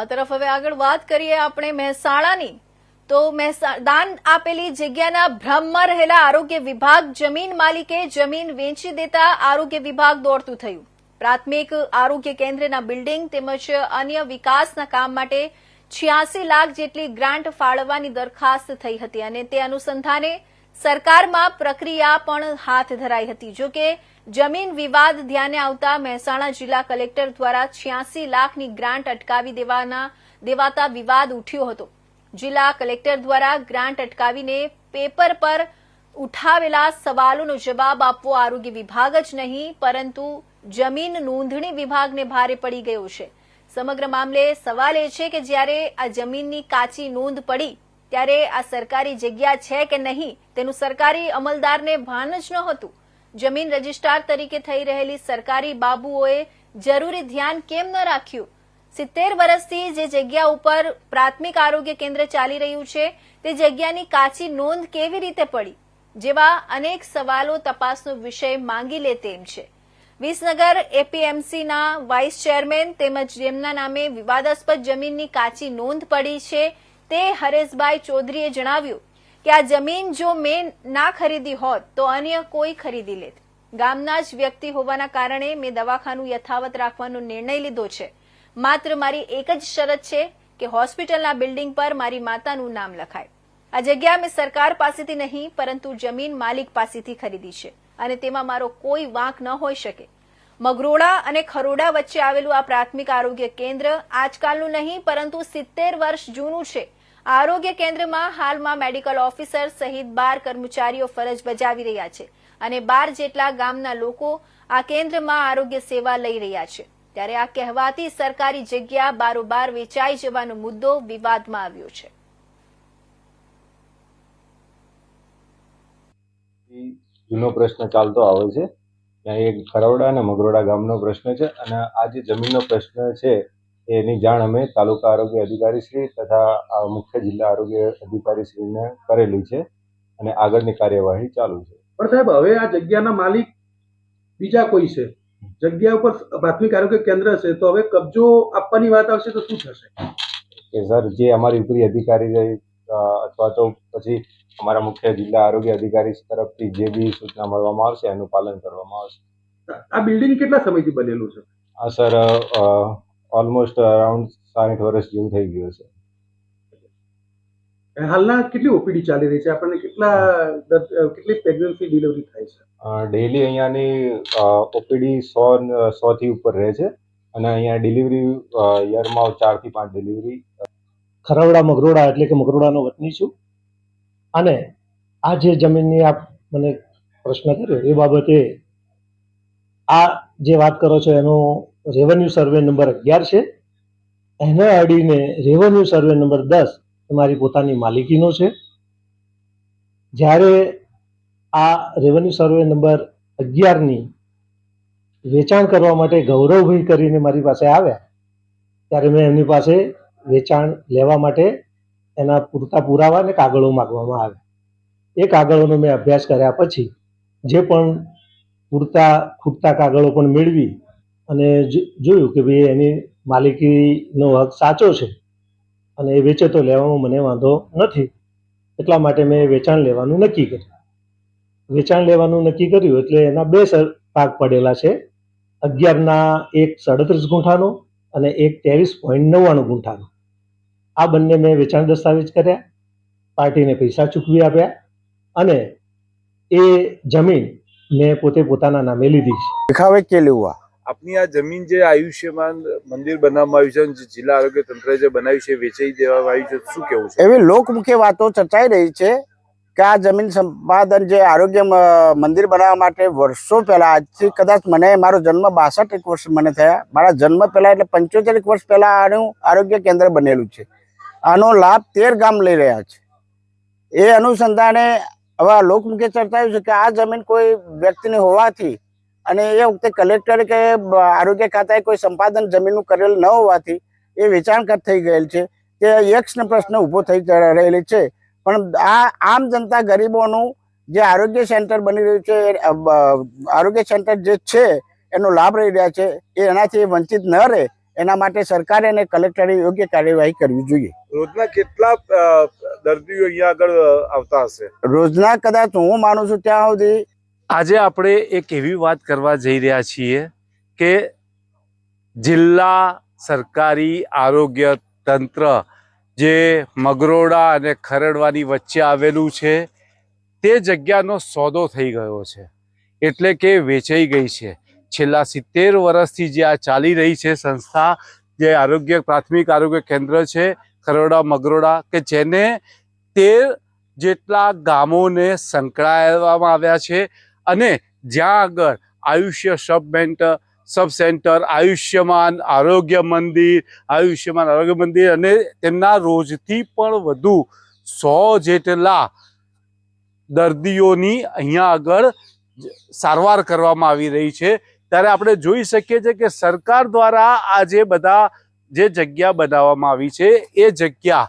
આ તરફ હવે આગળ વાત કરીએ આપણે મહેસાણાની. તો દાન આપેલી જગ્યાના ભ્રમમાં રહેલા આરોગ્ય વિભાગ જમીન માલિકે જમીન વેચી દેતા આરોગ્ય વિભાગ દોડતું થયું. પ્રાથમિક આરોગ્ય કેન્દ્રના બિલ્ડિંગ તેમજ અન્ય વિકાસના કામ માટે છ્યાસી લાખ જેટલી ગ્રાન્ટ ફાળવવાની દરખાસ્ત થઈ હતી અને તે અનુસંધાને સરકારમાં પ્રક્રિયા પણ હાથ ધરાઈ હતી. જો કે જમીન વિવાદ ધ્યાને આવતા મહેસાણા જિલ્લા કલેક્ટર દ્વારા છ્યાસી લાખની ગ્રાન્ટ અટકાવી દેવાના, દેવાતા વિવાદ ઉઠ્યો હતો. જિલ્લા કલેક્ટર દ્વારા ગ્રાન્ટ અટકાવીને પેપર પર ઉઠાવેલા સવાલોનો જવાબ આપવો આરોગ્ય વિભાગ જ નહીં, પરંતુ જમીન નોંધણી વિભાગને ભારે પડી ગયો છે. સમગ્ર મામલે સવાલ એ છે કે જ્યારે આ જમીનની કાચી નોંધ પડી, ત્યારે આ સરકારી જગ્યા છે કે નહીં, તેનું સરકારી અમલદારને ભાન જ નહોતું. જમીન રજિસ્ટ્રાર તરીકે થઈ રહેલી સરકારી બાબુઓએ જરૂરી ધ્યાન કેમ ન રાખ્યું? સિત્તેર વર્ષથી જે જગ્યા ઉપર પ્રાથમિક આરોગ્ય કેન્દ્ર ચાલી રહ્યું છે, તે જગ્યાની કાચી નોંધ કેવી રીતે પડી? જેવા અનેક સવાલો તપાસનો વિષય માંગી લે તેમ છે. વિસનગર એપીએમસીના વાઇસ ચેરમેન તેમજ જેમના નામે વિવાદાસ્પદ જમીનની કાચી નોંધ પડી છે, તે હરેશભાઈ ચૌધરીએ જણાવ્યું કે આ જમીન જો મેં ના ખરીદી હોત, તો અન્ય કોઈ ખરીદી લેત. ગામના જ વ્યક્તિ હોવાના કારણે મેં દવાખાનું યથાવત રાખવાનો નિર્ણય લીધો છે. માત્ર મારી એક જ શરત છે કે હોસ્પિટલના બિલ્ડિંગ પર મારી માતાનું નામ લખાય. આ જગ્યા મેં સરકાર પાસેથી નહીં, પરંતુ જમીન માલિક પાસેથી ખરીદી છે અને તેમાં મારો કોઈ વાંક ન હોઈ શકે. મગરોડા અને ખરોડા વચ્ચે આવેલું આ પ્રાથમિક આરોગ્ય કેન્દ્ર આજકાલનું નહીં, પરંતુ સિત્તેર વર્ષ જૂનું છે. આરોગ્ય કેન્દ્રમાં હાલમાં મેડિકલ ઓફિસર સહિત બાર કર્મચારીઓ ફરજ બજાવી રહ્યા છે અને બાર જેટલા ગામના લોકો આ કેન્દ્રમાં આરોગ્ય સેવા લઈ રહ્યા છે. ત્યારે આ કહેવાતી સરકારી જગ્યા બારોબાર વેચાઈ જવાનો મુદ્દો વિવાદમાં આવ્યો છે. જૂનો પ્રશ્ન ચાલતો આવે છે. ત્યાં એક ખરવડા અને મગરોડા ગામનો પ્રશ્ન છે અને આ જે જમીનનો પ્રશ્ન છે એની જાણ અમે તાલુકા આરોગ્ય અધિકારી શ્રી તથા મુખ્ય જિલ્લા આરોગ્ય અધિકારી શ્રીને કરેલી છે અને આગળની કાર્યવાહી ચાલુ છે. પણ સાહેબ હવે આ જગ્યાના માલિક બીજા કોઈ છે? જગ્યા ઉપર પ્રાથમિક આરોગ્ય કેન્દ્ર છે તો હવે કબજો આપવાની વાત આવશે તો શું થશે? કે સર જે અમારી ઉપરી અધિકારી રહી અથવા તો પછી અમારા મુખ્ય જિલ્લા આરોગ્ય અધિકારી તરફથી જે બી સૂચના મળવામાં આવશે એનું પાલન કરવામાં આવશે. આ બિલ્ડિંગ કેટલા સમયથી બનેલું છે? આ સર ઓલમોસ્ટ અરાઉન્ડ સાઠ વર્ષ જેવું થઈ ગયું છે હાલના કેટલી ઓપીડી ચાલી રહી છે? આપણને કેટલા કેટલી પ્રેગ્નન્સી ડિલિવરી થાય છે? ડેલી અહીંયાની ઓપીડી સો સો થી ઉપર રહે છે અને અહીંયા ડિલિવરી યરમાં ચારથી પાંચ ડિલિવરી ખરવડા મગરોડા એટલે કે મગરોડાનો વતની છું. અને આ જે જમીનની આપ મને પ્રશ્ન કર્યો એ બાબતે આ જે વાત કરો છો એનો રેવન્યુ સર્વે નંબર અગિયાર છે. એને અડીને રેવન્યુ સર્વે નંબર દસ મારી પોતાની માલિકીનો છે. જ્યારે આ રેવન્યુ સર્વે નંબર અગિયારની વેચાણ કરવા માટે ગૌરવભાઈ કરીને મારી પાસે આવ્યા, ત્યારે મેં એમની પાસે વેચાણ લેવા માટે એના પૂરતા પુરાવા અને કાગળો માગવામાં આવ્યા. એ કાગળોનો મેં અભ્યાસ કર્યા પછી જે પણ પૂરતા ખૂટતા કાગળો પણ મેળવી અને જોયું કે ભાઈ એની માલિકીનો હક સાચો છે અને એ વેચે તો લેવામાં મને વાંધો નથી, એટલા માટે મેં વેચાણ લેવાનું નક્કી કર્યું. વેચાણ લેવાનું નક્કી કર્યું એટલે એના બે પાક પડેલા છે. અગિયારના એક સાડત્રીસ ગુંઠાનો અને એક ત્રેવીસ પોઈન્ટ નવ્વાણું ગુંઠાનો. આ બંને મેં વેચાણ દસ્તાવેજ કર્યા, પાર્ટીને પૈસા ચૂકવી આપ્યા અને એ જમીન મેં પોતે પોતાના નામે લીધી છે. દેખાવે કે લેવા આપની આ જમીન જે આયુષ્યમાન મંદિર બનાવવામાં આવ્યું છે જિલ્લા આરોગ્ય તંત્ર જે બનાવ્યું છે વેચાઈ દેવામાં આવ્યું છે, શું કેવું છે? એવી લોકમુખી વાતો ચર્ચાઈ રહી છે કે આ જમીન સંપાદન જે આરોગ્ય મંદિર બનાવવા માટે વર્ષો પહેલા, આજથી કદાચ મને, મારો જન્મ બાસઠ એક વર્ષ મને થયા. મારા જન્મ પહેલા એટલે પંચોતેર એક વર્ષ પહેલા આનું આરોગ્ય કેન્દ્ર બનેલું છે. આનો લાભ તેર ગામ લઈ રહ્યા છે. એ અનુસંધાને હવે આ લોકમુખી ચર્ચાયું છે કે આ જમીન કોઈ વ્યક્તિની હોવાથી અને એ વખતે કલેક્ટર કે આરોગ્ય ખાતાએ કોઈ સંપાદન જમીનનું કરેલ ન હોવાથી એ વેચાણ કર થઈ ગયેલ છે. તે યક્ષનો પ્રશ્ન ઊભો થઈ રહેલી છે. પણ આ આમ જનતા ગરીબોનું જે આરોગ્ય સેન્ટર બની રહ્યું છે આરોગ્ય સેન્ટર જે છે એનો લાભ રહી રહ્યા છે એ એનાથી વંચિત ન રહે એના માટે સરકારે અને કલેક્ટરે યોગ્ય કાર્યવાહી કરવી જોઈએ. રોજના કેટલા દર્દીઓ અહીંયા આગળ આવતા હશે? રોજના કદાચ હું માનું છું ત્યાં સુધી આજે આપણે એક એવી વાત કરવા જઈ રહ્યા છીએ કે જિલ્લા સરકારી આરોગ્ય તંત્ર જે મગરોડા અને ખરડવાની વચ્ચે આવેલું છે, તે જગ્યાનો સોદો થઈ ગયો છે. એટલે કે વેચાઈ ગઈ છે. છેલ્લા સિત્તેર વર્ષથી જે આ ચાલી રહી છે સંસ્થા, જે આરોગ્ય, પ્રાથમિક આરોગ્ય કેન્દ્ર છે ખરોડા મગરોડા કે જેને તેર જેટલા ગામોને સંકળાવવામાં આવ્યા છે અને જ્યાં આગળ આયુષ્ય sub mentor sub centre, Ayushman Arogya Mandir, Ayushman આરોગ્ય મંદિર અને તેમના રોજથી પણ વધુ સો જેટલા દર્દીઓની અહીંયા આગળ સારવાર કરવામાં આવી રહી છે. ત્યારે આપણે જોઈ શકીએ છીએ કે સરકાર દ્વારા આ જે બધા જે જગ્યા બનાવવામાં આવી છે, એ જગ્યા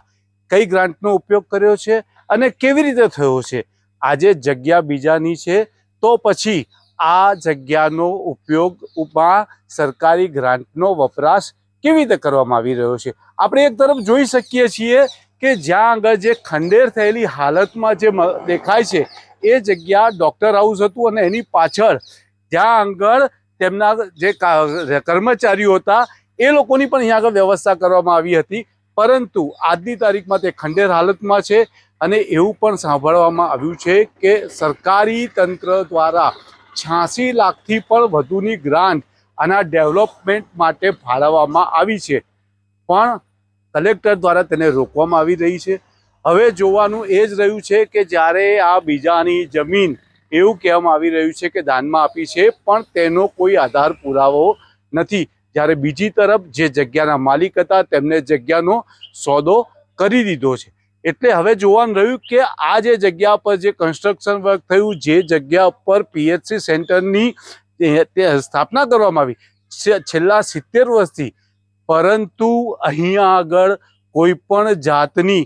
કઈ ગ્રાન્ટનો ઉપયોગ કર્યો છે અને કેવી રીતે થયો છે? આજે જગ્યા બીજાની છે તો પછી આ જગ્યાનો ઉપયોગમાં સરકારી ગ્રાન્ટનો વપરાશ કેવી રીતે કરવામાં આવી રહ્યો છે? આપણે એક તરફ જોઈ શકીએ છીએ કે જ્યાં આગળ જે ખંડેર થયેલી હાલતમાં જે દેખાય છે, એ જગ્યા ડૉક્ટર હાઉસ હતું અને એની પાછળ જ્યાં આગળ તેમના જે કર્મચારીઓ હતા, એ લોકોની પણ અહીંયા આગળ વ્યવસ્થા કરવામાં આવી હતી. પરંતુ આજની તારીખમાં તે ખંડેર હાલતમાં છે. અને એવું પણ સાંભળવામાં આવ્યું છે કે સરકારી તંત્ર દ્વારા છ્યાસી લાખથી પણ વધુની ગ્રાન્ટ આના ડેવલપમેન્ટ માટે ફાળવવામાં આવી છે. પણ કલેક્ટર દ્વારા તેને રોકવામાં આવી રહી છે. હવે જોવાનું એ જ રહ્યું છે કે જ્યારે આ બીજાની જમીન એવું કહેવામાં આવી રહ્યું છે કે દાનમાં આપી છે, પણ તેનો કોઈ આધાર પુરાવો નથી. જ્યારે બીજી તરફ જે જગ્યાના માલિક હતા તેમને જગ્યાનો સોદો કરી દીધો છે. એટલે હવે જોવાનું રહ્યું કે આ જે જગ્યા પર જે કન્સ્ટ્રક્શન વર્ક થયું, જે જગ્યા પર પીએચસી સેન્ટરની તે- સ્થાપના કરવામાં આવી છેલ્લા સિત્તેર વર્ષથી. પરંતુ અહીંયા આગળ કોઈ પણ જાતની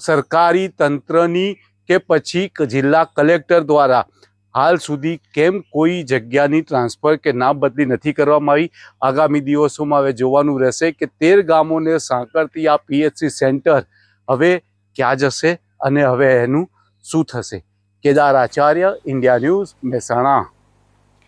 સરકારી તંત્રની કે પછી જિલ્લા કલેક્ટર દ્વારા હાલ સુધી કેમ કોઈ જગ્યાની ટ્રાન્સફર કે નામ બદલી નથી કરવામાં આવી? આગામી દિવસોમાં હવે જોવાનું રહેશે કે તેર ગામોને સાંકળતી આ પીએચસી સેન્ટર હવે ક્યાં જશે અને હવે એનું શું થશે? Kedar Acharya India news Mehsana.